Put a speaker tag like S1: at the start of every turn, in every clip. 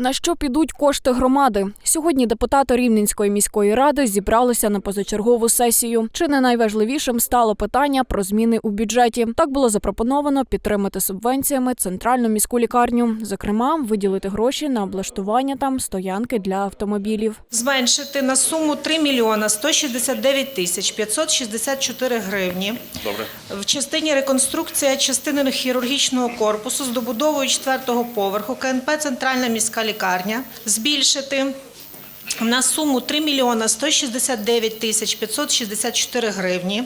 S1: На що підуть кошти громади? Сьогодні депутати Рівненської міської ради зібралися на позачергову сесію. Чи не найважливішим стало питання про зміни у бюджеті? Так було запропоновано підтримати субвенціями центральну міську лікарню, зокрема, виділити гроші на облаштування там стоянки для автомобілів.
S2: Зменшити на суму 3 мільйона 169 тисяч 564 гривні.
S3: Добре.
S2: В частині реконструкція частини хірургічного корпусу з добудовою четвертого поверху КНП «Центральна міська лікарня» збільшити на суму 3 мільйона 169 тисяч 564 гривні.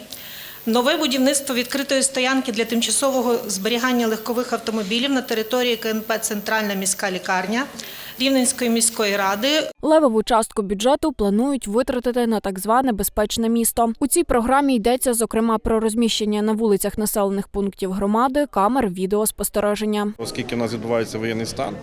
S2: Нове будівництво відкритої стоянки для тимчасового зберігання легкових автомобілів на території КНП «Центральна міська лікарня» Рівненської міської ради
S1: Левову частку бюджету планують витратити на так зване безпечне місто. У цій програмі йдеться зокрема про розміщення на вулицях населених пунктів громади камер відеоспостереження.
S3: Оскільки в нас відбувається воєнний стан,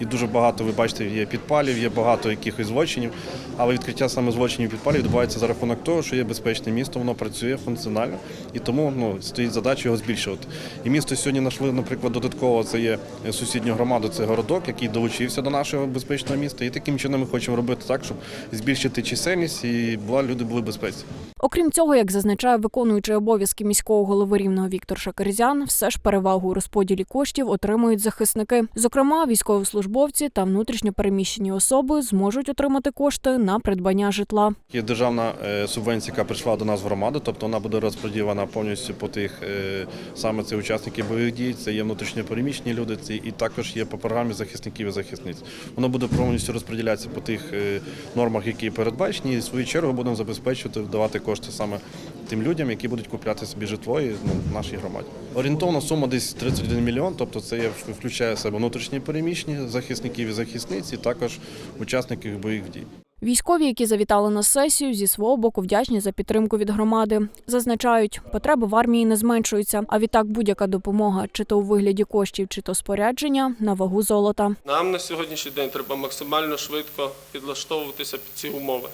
S3: і дуже багато, ви бачите, є підпалів, є багато якихось злочинів, але відкриття саме злочинів підпалів відбувається за рахунок того, що є безпечне місто, воно працює функціонально, і тому ну, стоїть задача його збільшувати. І місто сьогодні знайшли, наприклад, додатково це є сусідню громаду, це городок, який долучився до нашого безпечного міста. І таким чином ми хочемо робити так, щоб збільшити чисельність і була люди були безпечні.
S1: Окрім цього, як зазначає виконуючий обов'язки міського голови рівного Віктор Шакарзян, все ж перевагу у розподілі коштів отримують захисники. Зокрема, військовослужбовці та внутрішньопереміщені особи зможуть отримати кошти на придбання житла.
S3: Є державна е, субвенція, яка прийшла до нас в громаду, тобто вона буде розподілена повністю по тих е, саме це учасники бойових дій, це є внутрішньопереміщені люди, це і також є по програмі захисників і захисниць. Воно буде повністю розподілятися по тих е, нормах, які передбачені. І в свою чергу будемо забезпечувати давати кошти саме тим людям, які будуть купляти собі житло і, ну, нашій громаді. Орієнтовна сума десь 31 мільйон, тобто це є, включає в себе внутрішні переміщені захисників і захисниць, і також учасників бойових дій.
S1: Військові, які завітали на сесію, зі свого боку вдячні за підтримку від громади. Зазначають, потреби в армії не зменшуються. А відтак будь-яка допомога, чи то у вигляді коштів, чи то спорядження, на вагу золота.
S4: Нам на сьогоднішній день треба максимально швидко підлаштовуватися під ці умови.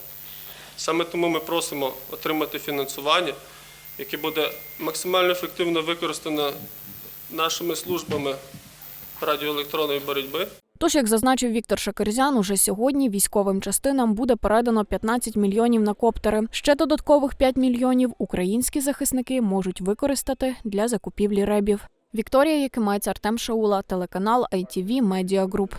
S4: Саме тому ми просимо отримати фінансування, яке буде максимально ефективно використано нашими службами радіоелектронної боротьби.
S1: Тож, як зазначив Віктор Шакерзян, уже сьогодні військовим частинам буде передано 15 мільйонів на коптери. Ще додаткових 5 мільйонів українські захисники можуть використати для закупівлі ребів. Вікторія Якимець, Артем Шаула, телеканал ITV Media Group.